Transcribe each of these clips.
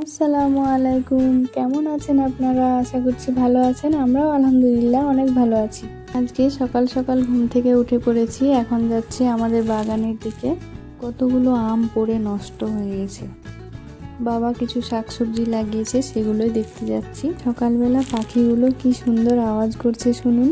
আসসালামু আলাইকুম। কেমন আছেন আপনারা? আশা করছি ভালো আছেন। আমরাও আলহামদুলিল্লাহ অনেক ভালো আছি। আজকে সকাল সকাল ঘুম থেকে উঠে পড়েছি। এখন যাচ্ছি আমাদের বাগানের দিকে। কতগুলো আম পড়ে নষ্ট হয়ে গেছে। বাবা কিছু শাকসবজি লাগিয়েছে, সেগুলোই দেখতে যাচ্ছি। সকালবেলা পাখিগুলো কি সুন্দর আওয়াজ করছে শুনুন।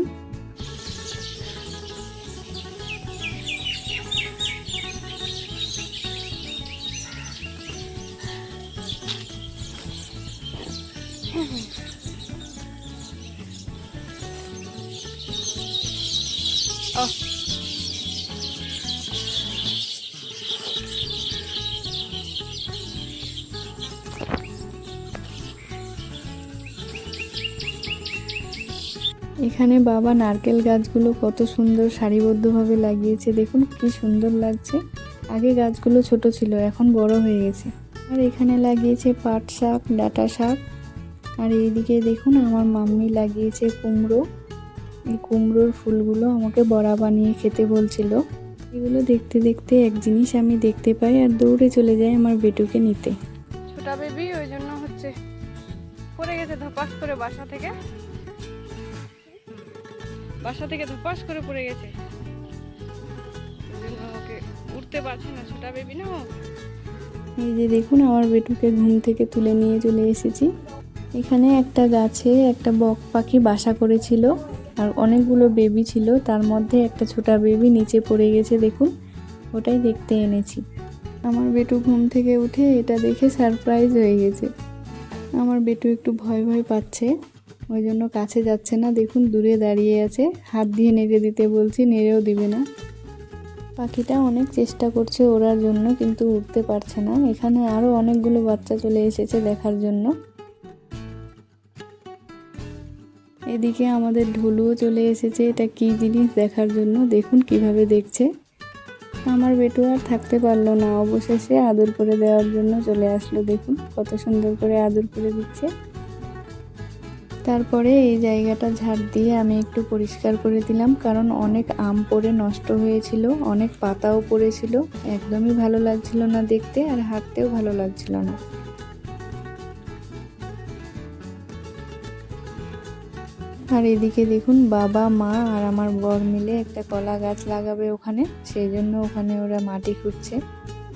এখানে বাবা নারকেল গাছগুলো কত সুন্দর সারিবদ্ধভাবে লাগিয়েছে। দেখুন, কি সুন্দর লাগছে। আগে গাছগুলো ছোট ছিল, এখন বড় হয়ে গেছে। আর এখানে লাগিয়েছে পাট শাক, ডাটা শাক। আর এইদিকে দেখুন, আমার মাম্মি লাগিয়েছে কুমড়ো। এই কুমড়োর ফুলগুলো আমাকে বড়া বানিয়ে খেতে বলছিল। এগুলো দেখতে দেখতে এক জিনিস আমি দেখতে পাই আর দৌড়ে চলে যাই আমার বেটুকে নিতে। ছোটা বেবি ওই জন্য হচ্ছে পড়ে গেছে ধপাস করে বাসা থেকে। বাসা থেকে ধপাস করে পড়ে গেছে। ওকে উঠতে পারছে না ছোটা বেবি না এই যে দেখুন আমার বেটুকে ঘুম থেকে তুলে নিয়ে চলে এসেছি। এখানে একটা গাছে একটা বক পাখি বাসা করেছিল, আর অনেকগুলো বেবি ছিল। তার মধ্যে একটা ছোটা বেবি নিচে পড়ে গেছে, দেখুন, ওটাই দেখতে এনেছি। আমার বেটু ঘুম থেকে উঠে এটা দেখে সারপ্রাইজ হয়ে গেছে। আমার বেটু একটু ভয় ভয় পাচ্ছে, ওই জন্য কাছে যাচ্ছে না। দেখুন, দূরে দাঁড়িয়ে আছে, হাত দিয়ে নেড়ে দিতে বলছি, নেড়েও দিবে না। পাখিটা অনেক চেষ্টা করছে ওড়ার জন্য, কিন্তু উঠতে পারছে না। এখানে আরও অনেকগুলো বাচ্চা চলে এসেছে দেখার জন্য। এদিকে আমাদের ঢুলুও চলে এসেছে, এটা কি জিনিস দেখার জন্য? দেখুন কীভাবে দেখছে। আমার বেটু আর থাকতে পারল না, অবশেষে আদর করে দেওয়ার জন্য চলে আসলো, দেখুন কত সুন্দর করে আদর করে দিচ্ছে। তারপরে এই জায়গাটা ঝাড় দিয়ে আমি একটু পরিষ্কার করে দিলাম, কারণ অনেক আম পড়ে নষ্ট হয়েছিল, অনেক পাতাও পড়েছিল, একদমই ভালো লাগছিল না দেখতে আর হাঁটতেও ভালো লাগছিল না। আর এদিকে দেখুন বাবা, মা আর আমার বর মিলে একটা কলা গাছ লাগাবে ওখানে। সেই জন্য ওখানে ওরা মাটি খুঁড়ছে।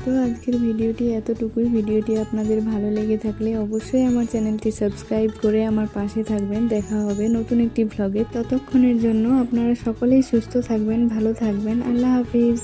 তো আজকের ভিডিওটি এতটুকুই। ভিডিওটি আপনাদের ভালো লেগে থাকলে অবশ্যই আমার চ্যানেলটি সাবস্ক্রাইব করে আমার পাশে থাকবেন। দেখা হবে নতুন একটি ভ্লগে ততক্ষণের জন্য আপনারা সকলেই সুস্থ থাকবেন, ভালো থাকবেন। আল্লাহ হাফিজ।